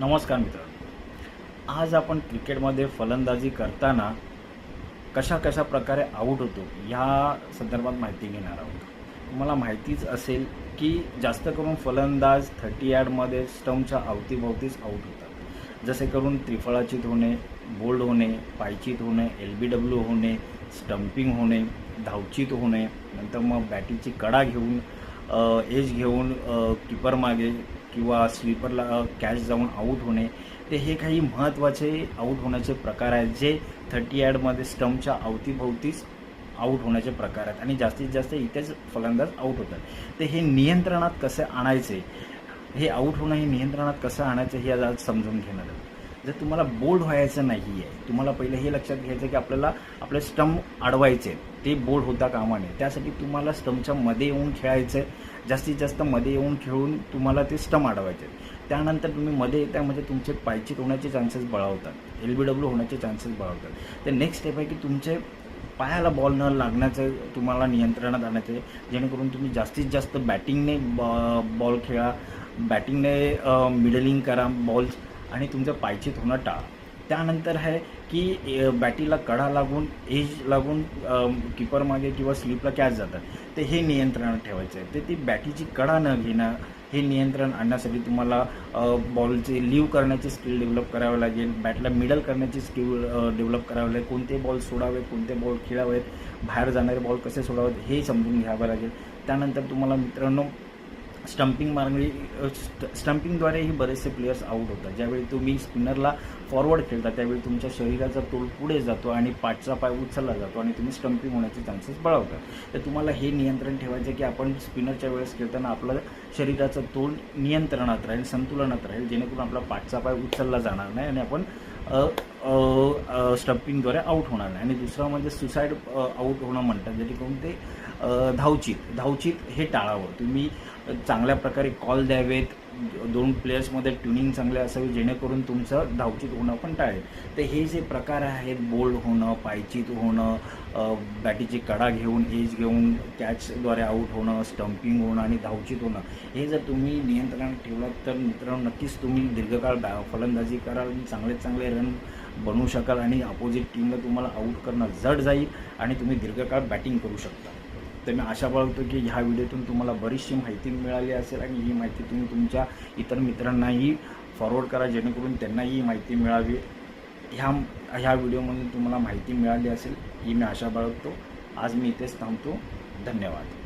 नमस्कार मित्रांनो. आज आपण क्रिकेटमध्ये फलंदाजी करताना कशा कशा प्रकारे आऊट होतो ह्या संदर्भात माहिती घेणार आहोत. तुम्हाला माहितीच असेल की जास्त करून फलंदाज थर्टी यार्डमध्ये स्टम्पच्या अवतीभोवतीच आऊट होतात. जसे करून त्रिफळाचीत होणे बोल्ड होणे पायचित होणे एल बी डब्ल्यू होणे स्टम्पिंग होणे धावचीत होणे नंतर मग बॅटीची कडा घेऊन एज घेऊन किपर मागे किंवा स्लीपरला कॅच जाऊन आऊट होणे ते हे काही महत्त्वाचे आऊट होण्याचे प्रकार आहेत जे थर्टी यार्डमध्ये स्टम्पच्या अवतीभोवतीच आऊट होण्याचे प्रकार आहेत आणि जास्तीत जास्त इथेच फलंदाज आऊट होतात. ते हे नियंत्रणात कसे आणायचे? हे आऊट होणं हे नियंत्रणात कसं आणायचं हे आज समजून घेणार आहे जर तुम्हाला बोल्ड व्हायचं नाही आहे तुम्हाला पहिलं हे लक्षात घ्यायचं की आपल्याला आपले स्टंप अडवायचे ते बोल्ड होता कामा नये त्यासाठी तुम्हाला स्टंपच्या मध्ये येऊन खेळायचं जास्तीत जास्त मध्ये येऊन खेळून तुम्हाला ते स्टंप अडवायचे त्यानंतर तुम्ही मध्ये येता म्हणजे तुमचे पायचिक होण्याचे चान्सेस बळावतात. एल बी डब्ल्यू होण्याचे चान्सेस बळावतात. तर नेक्स्ट स्टेप आहे की तुमचे पायाला बॉल न लागण्याचं तुम्हाला नियंत्रणात आणायचं आहे. जेणेकरून तुम्ही जास्तीत जास्त बॅटिंगने बॉल खेळा. बॅटिंगने मिडलिंग करा. बॉल्स आणि तुमचं पायचीत होणं टाळा त्यानंतर आहे की बॅटीला कडा लागून एज लागून किपर मागे किंवा स्लिपला कॅच जातात. ते हे नियंत्रणात ठेवायचं आहे. ते ती बॅटीची कडा न घेणं हे नियंत्रण आणण्यासाठी तुम्हाला बॉलचे लिव्ह करण्याची स्किल डेव्हलप करावं लागेल. बॅटला मिडल करण्याची स्किल डेव्हलप करावं लागेल. कोणते बॉल सोडावे कोणते बॉल खेळावेत बाहेर जाणारे बॉल कसे सोडावेत हे समजून घ्यावं लागेल. त्यानंतर तुम्हाला मित्रांनो स्टंपिंग स्टम्पिंग स्टंपिंगद्वारे ही बरेचसे प्लेयर्स आऊट होतात. ज्यावेळी तुम्ही स्पिनरला फॉरवर्ड खेळता त्यावेळी तुमच्या शरीराचा तोल पुढे जातो आणि पाठचा पाय उचलला जातो आणि तुम्ही स्टंपिंग होण्याचे चान्सेस बळावतात तर तुम्हाला हे नियंत्रण ठेवायचं की आपण स्पिनरच्या वेळेस खेळताना आपलं शरीराचं तोल नियंत्रणात राहील संतुलनात राहील जेणेकरून आपला पाठचा पाय उचलला जाणार नाही आणि आपण स्टंपिंगद्वारे आऊट होणार नाही. आणि दुसरं म्हणजे सुसाईड आऊट होणं म्हणतात. जेणेकरून ते धावचित. धावचित हे टाळावं. तुम्ही चांगल्या प्रकारे कॉल द्यावेत. दोन प्लेयर्समध्ये ट्युनिंग चांगले असावी जेणेकरून तुमचं धावचित होणं पण टाळेल. तर हे जे प्रकार आहेत बोल्ड होणं पायचित होणं बॅटीची कडा घेऊन एज घेऊन कॅचद्वारे आऊट होणं स्टम्पिंग होणं आणि धावचित होणं हे जर तुम्ही नियंत्रणात ठेवलात तर मित्रांनो नक्कीच तुम्ही दीर्घकाळ बॅ फलंदाजी कराल आणि चांगले चांगले रन बनवू शकाल आणि अपोजिट टीमला तुम्हाला आऊट करणं जड जाईल आणि तुम्ही दीर्घकाळ बॅटिंग करू शकता. तर मी आशा बाळगतो की ह्या व्हिडिओतून तुम्हाला बरीचशी माहिती मिळाली असेल आणि ही माहिती तुम्ही तुमच्या इतर मित्रांनाही फॉरवर्ड करा जेणेकरून त्यांनाही ही माहिती मिळावी. ह्या ह्या व्हिडिओमधून तुम्हाला माहिती मिळाली असेल ही मी आशा बाळगतो. आज मी इथेच थांबतो. धन्यवाद.